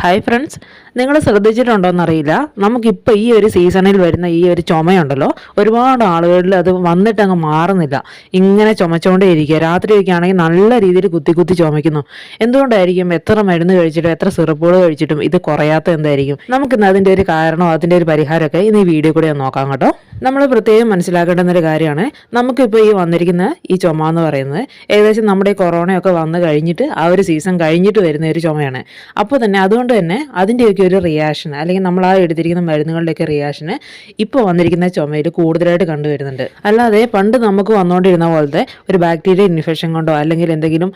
Hi friends നിങ്ങൾ ശ്രദ്ധിച്ചിട്ടുണ്ടോ ശ്രദ്ധിച്ചിട്ടുണ്ടോയെന്നറിയില്ല നമുക്കിപ്പോൾ ഈ ഒരു സീസണിൽ വരുന്ന ഈ ഒരു ചുമയുണ്ടല്ലോ. ഒരുപാട് ആളുകളിൽ അത് വന്നിട്ട് അങ്ങ് മാറുന്നില്ല. ഇങ്ങനെ ചുമച്ചുകൊണ്ടേ ഇരിക്കുക രാത്രിയൊക്കെ ആണെങ്കിൽ നല്ല രീതിയിൽ കുത്തി കുത്തി ചുമയ്ക്കുന്നു. എന്തുകൊണ്ടായിരിക്കും എത്ര മരുന്ന് കഴിച്ചിട്ടും എത്ര സിറപ്പുകൾ കഴിച്ചിട്ടും ഇത് കുറയാത്ത എന്തായിരിക്കും? നമുക്കിന്ന് അതിന്റെ ഒരു കാരണം അതിന്റെ ഒരു പരിഹാരമൊക്കെ ഇന്ന് ഈ വീഡിയോ കൂടെ നോക്കാം കേട്ടോ. നമ്മൾ പ്രത്യേകം മനസ്സിലാക്കേണ്ടുന്ന ഒരു കാര്യമാണ്. നമുക്കിപ്പോൾ ഈ വന്നിരിക്കുന്ന ഈ ചുമ എന്ന് പറയുന്നത് ഏകദേശം നമ്മുടെ കൊറോണയൊക്കെ വന്നു കഴിഞ്ഞിട്ട് ആ ഒരു സീസൺ കഴിഞ്ഞിട്ട് വരുന്ന ഒരു ചുമയാണ്. അപ്പോൾ തന്നെ അതുകൊണ്ട് തന്നെ അതിന്റെയൊക്കെ ഒരു റിയാക്ഷൻ അല്ലെങ്കിൽ നമ്മൾ ആ എടുത്തിരിക്കുന്ന മരുന്നുകളുടെയൊക്കെ റിയാക്ഷന് ഇപ്പോൾ വന്നിരിക്കുന്ന ചുമയിൽ കൂടുതലായിട്ട് കണ്ടുവരുന്നുണ്ട്. അല്ലാതെ പണ്ട് നമുക്ക് വന്നുകൊണ്ടിരുന്ന പോലത്തെ ഒരു ബാക്ടീരിയ ഇൻഫെക്ഷൻ കൊണ്ടോ അല്ലെങ്കിൽ എന്തെങ്കിലും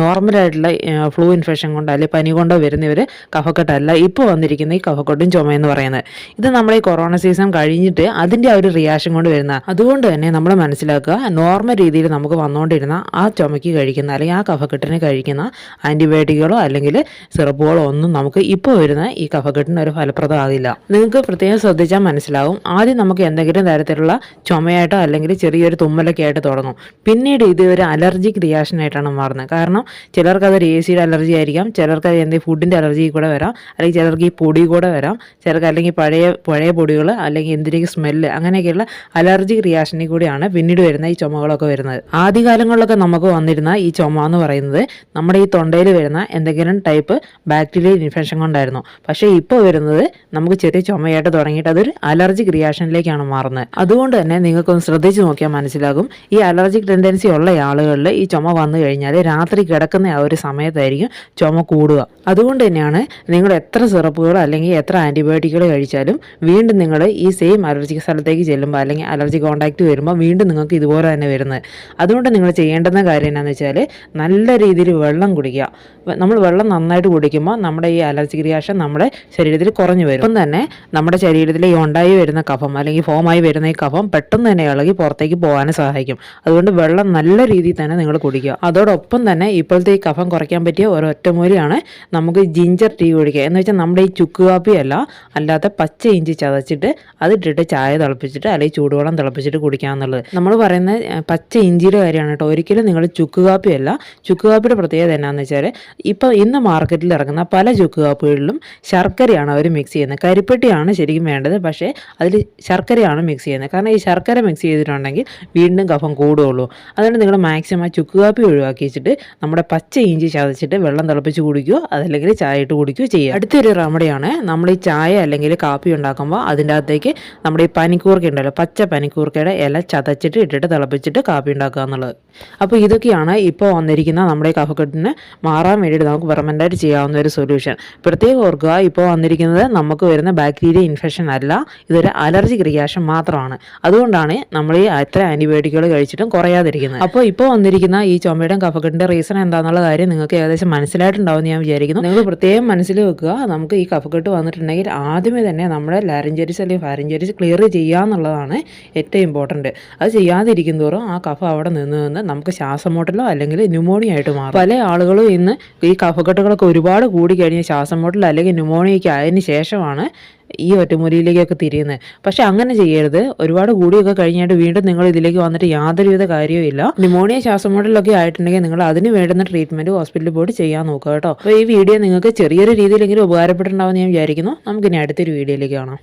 നോർമലായിട്ടുള്ള ഫ്ലൂ ഇൻഫെക്ഷൻ കൊണ്ടോ അല്ലെങ്കിൽ പനി കൊണ്ടോ വരുന്നവർ കഫക്കെട്ടല്ല ഇപ്പോൾ വന്നിരിക്കുന്ന ഈ കഫക്കെട്ടും ചുമയെന്ന് പറയുന്നത്. ഇത് നമ്മുടെ ഈ കൊറോണ സീസൺ കഴിഞ്ഞിട്ട് അതിന്റെ ആ ഒരു റിയാക്ഷൻ കൊണ്ട് വരുന്ന അതുകൊണ്ട് തന്നെ നമ്മൾ മനസ്സിലാക്കുക നോർമൽ രീതിയിൽ നമുക്ക് വന്നുകൊണ്ടിരുന്ന ആ ചുമയ്ക്ക് കഴിക്കുന്ന അല്ലെങ്കിൽ ആ കഫക്കെട്ടിന് കഴിക്കുന്ന ആന്റിബയോട്ടിക്കുകളോ അല്ലെങ്കിൽ സിറപ്പുകളോ ഒന്നും നമുക്ക് ഇപ്പോൾ വരുന്ന ഈ കഫക്കെട്ടിന് ഒരു ഫലപ്രദമാകില്ല നിങ്ങൾക്ക് പ്രത്യേകം ശ്രദ്ധിച്ചാൽ മനസ്സിലാവും. ആദ്യം നമുക്ക് എന്തെങ്കിലും തരത്തിലുള്ള ചുമയായിട്ടോ അല്ലെങ്കിൽ ചെറിയൊരു തുമ്മലൊക്കെ ആയിട്ട് തുടങ്ങും. പിന്നീട് ഇത് ഒരു അലർജിക് റിയാക്ഷൻ ആയിട്ടാണ് മാറുന്നത്. കാരണം ചിലർക്ക് അത് സിയുടെ അലർജി ആയിരിക്കാം. ചിലർക്ക് അത് എന്തെങ്കിലും ഫുഡിന്റെ അലർജി കൂടെ വരാം. അല്ലെങ്കിൽ ചിലർക്ക് ഈ പൊടി കൂടെ വരാം. ചിലർക്ക് അല്ലെങ്കിൽ പഴയ പഴയ പൊടികൾ അല്ലെങ്കിൽ എന്തിനേക്ക് സ്മെല്ല് അങ്ങനെയൊക്കെയുള്ള അലർജിക് റിയാക്ഷനിൽ കൂടിയാണ് പിന്നീട് വരുന്ന ഈ ചുമകളൊക്കെ വരുന്നത്. ആദ്യകാലങ്ങളിലൊക്കെ നമുക്ക് വന്നിരുന്ന ഈ ചുമ എന്ന് പറയുന്നത് നമ്മുടെ ഈ തൊണ്ടയിൽ വരുന്ന എന്തെങ്കിലും ടൈപ്പ് ബാക്ടീരിയൽ ഇൻഫെക്ഷൻ കൊണ്ടായിരുന്നു. പക്ഷേ ഇപ്പോൾ വരുന്നത് നമുക്ക് ചെറിയ ചുമയായിട്ട് തുടങ്ങിയിട്ട് അതൊരു അലർജിക് റിയാക്ഷനിലേക്കാണ് മാറുന്നത്. അതുകൊണ്ട് തന്നെ നിങ്ങൾക്കൊന്ന് ശ്രദ്ധിച്ച് നോക്കിയാൽ മനസ്സിലാകും. ഈ അലർജിക് ടെൻഡൻസി ഉള്ള ആളുകളിൽ ഈ ചുമ വന്നു കഴിഞ്ഞാൽ രാത്രി കിടക്കുന്ന ആ ഒരു സമയത്തായിരിക്കും ചുമ കൂടുക. അതുകൊണ്ട് തന്നെയാണ് നിങ്ങൾ എത്ര സിറപ്പുകൾ അല്ലെങ്കിൽ എത്ര ആന്റിബയോട്ടിക്കുകൾ കഴിച്ചാലും വീണ്ടും നിങ്ങൾ ഈ സെയിം അലർജിക് സ്ഥലത്തേക്ക് ചെല്ലുമ്പോൾ അല്ലെങ്കിൽ അലർജി കോൺടാക്റ്റ് വരുമ്പോൾ വീണ്ടും നിങ്ങൾക്ക് ഇതുപോലെ തന്നെ വരുന്നത്. അതുകൊണ്ട് നിങ്ങൾ ചെയ്യേണ്ടുന്ന കാര്യം എന്താണെന്ന് വെച്ചാൽ നല്ല രീതിയിൽ വെള്ളം കുടിക്കുക. നമ്മൾ വെള്ളം നന്നായിട്ട് കുടിക്കുമ്പോൾ നമ്മുടെ ഈ അലർജി റിയാക്ഷൻ നമ്മുടെ ശരീരത്തിൽ കുറഞ്ഞു വരും. അപ്പം തന്നെ നമ്മുടെ ശരീരത്തിൽ ഈ ഉണ്ടായി വരുന്ന കഫം അല്ലെങ്കിൽ ഫോമായി വരുന്ന ഈ കഫം പെട്ടെന്ന് തന്നെ ഇളകി പുറത്തേക്ക് പോകാനും സഹായിക്കും. അതുകൊണ്ട് വെള്ളം നല്ല രീതിയിൽ തന്നെ നിങ്ങൾ കുടിക്കുക. അതോടൊപ്പം തന്നെ ഇപ്പോഴത്തെ ഈ കഫം കുറയ്ക്കാൻ പറ്റിയ ഒരു ഒറ്റമൂലിയാണ് നമുക്ക് ജിഞ്ചർ ടീ കുടിക്കുക. എന്ന് വെച്ചാൽ നമ്മുടെ ഈ ചുക്ക് കാപ്പിയല്ല അല്ലാത്ത പച്ച ഇഞ്ചി ചതച്ചിട്ട് അതിട്ടിട്ട് ചായ തിളപ്പിച്ചിട്ട് അല്ലെങ്കിൽ ചൂടുവെള്ളം തിളപ്പിച്ചിട്ട് കുടിക്കുക എന്നുള്ളത്. നമ്മൾ പറയുന്ന പച്ച ഇഞ്ചിയുടെ കാര്യമാണ് കേട്ടോ. ഒരിക്കലും നിങ്ങൾ ചുക്ക് കാപ്പിയല്ല ചുക്ക് കാപ്പിയുടെ പ്രത്യേകത എന്നാന്ന് വെച്ചാൽ ഇപ്പോൾ ഇന്ന് മാർക്കറ്റിൽ ഇറങ്ങുന്ന പല ചുക്ക് കാപ്പുകളിലും ശർക്കരയാണ് അവർ മിക്സ് ചെയ്യുന്നത്. കരിപ്പെട്ടിയാണ് ശരിക്കും വേണ്ടത്. പക്ഷേ അതിൽ ശർക്കരയാണ് മിക്സ് ചെയ്യുന്നത്. കാരണം ഈ ശർക്കര മിക്സ് ചെയ്തിട്ടുണ്ടെങ്കിൽ വീണ്ടും കഫം കൂടുകയുള്ളൂ അതുകൊണ്ട് നിങ്ങൾ മാക്സിമം ചുക്ക് കാപ്പി ഒഴിവാക്കി നമ്മുടെ പച്ച ഇഞ്ചി ചതച്ചിട്ട് വെള്ളം തിളപ്പിച്ച് കുടിക്കുകയോ അതല്ലെങ്കിൽ ചായ ഇട്ട് കുടിക്കുകയോ ചെയ്യുക. അടുത്തൊരു റെമഡിയാണ് നമ്മൾ ഈ ചായ അല്ലെങ്കിൽ കാപ്പി ഉണ്ടാക്കുമ്പോൾ അതിന്റെ അകത്തേക്ക് നമ്മുടെ ഈ പനിക്കൂർക്ക ഉണ്ടല്ലോ പച്ച പനിക്കൂർക്കയുടെ ഇല ചതച്ചിട്ട് ഇട്ടിട്ട് തിളപ്പിച്ചിട്ട് കാപ്പി ഉണ്ടാക്കുക എന്നുള്ളത്. അപ്പോൾ ഇതൊക്കെയാണ് ഇപ്പോൾ വന്നിരിക്കുന്ന നമ്മുടെ കഫക്കെട്ടിന് മാറാൻ വേണ്ടിയിട്ട് നമുക്ക് പെർമനന്റായിട്ട് ചെയ്യാവുന്ന ഒരു സൊല്യൂഷൻ പ്രത്യേകം ഓർക്കുക ഇപ്പോൾ വന്നിരിക്കുന്നത് നമുക്ക് വരുന്ന ബാക്ടീരിയ ഇൻഫെക്ഷൻ അല്ല ഇതൊരു അലർജിക് റിയാക്ഷൻ മാത്രമാണ്. അതുകൊണ്ടാണ് നമ്മൾ ഈ എത്ര ആന്റിബയോട്ടിക്കുകൾ കഴിച്ചിട്ടും കുറയാതിരിക്കുന്നത്. അപ്പോൾ ഇപ്പോൾ വന്നിരിക്കുന്ന ഈ ചുമയുടെയും കഫക്കെട്ടിന്റെ റീസൺ എന്താണെന്നുള്ള കാര്യം നിങ്ങൾക്ക് ഏകദേശം മനസ്സിലായിട്ടുണ്ടാവും ഞാൻ വിചാരിക്കുന്നു. നിങ്ങൾ പ്രത്യേകം മനസ്സിൽ വെക്കുക നമുക്ക് ഈ കഫക്കെട്ട് വന്നിട്ടുണ്ടെങ്കിൽ ആദ്യമേ തന്നെ നമ്മുടെ ലാരഞ്ചരിസ് അല്ലെങ്കിൽ ഫാരഞ്ചരിസ് ക്ലിയർ ചെയ്യുക എന്നുള്ളതാണ് ഏറ്റവും ഇമ്പോർട്ടന്റ് അത് ചെയ്യാതിരിക്കും തോറും ആ കഫ അവിടെ നിന്ന് നിന്ന് നമുക്ക് ശ്വാസമുട്ടലോ അല്ലെങ്കിൽ ന്യൂമോണിയ ആയിട്ട് മാറും. പല ആളുകളും ഇന്ന് ഈ കഫക്കെട്ടുകളൊക്കെ ഒരുപാട് കൂടി കഴിഞ്ഞ് ശ്വാസം മുട്ടൽ അല്ലെങ്കിൽ ന്യൂമോണിയയ്ക്ക് ആയതിനു ശേഷമാണ് ഈ ഒറ്റമുറിയിലേക്കൊക്കെ തിരിയുന്നത്. പക്ഷെ അങ്ങനെ ചെയ്യരുത്. ഒരുപാട് കൂടിയൊക്കെ കഴിഞ്ഞിട്ട് വീണ്ടും നിങ്ങൾ ഇതിലേക്ക് വന്നിട്ട് യാതൊരുവിധ കാര്യവും ഇല്ല. ന്യൂമോണിയ ശ്വാസമുട്ടലൊക്കെ ആയിട്ടുണ്ടെങ്കിൽ നിങ്ങൾ അതിന് വേണ്ടുന്ന ട്രീറ്റ്മെന്റ് ഹോസ്പിറ്റലിൽ പോയിട്ട് ചെയ്യാൻ നോക്കുക കേട്ടോ. അപ്പോൾ ഈ വീഡിയോ നിങ്ങൾക്ക് ചെറിയൊരു രീതിയിലെങ്കിലും ഉപകാരപ്പെട്ടിട്ടുണ്ടാവും ഞാൻ വിചാരിക്കുന്നു. നമുക്കിനി അടുത്തൊരു വീഡിയോയിലേക്ക് കാണാം.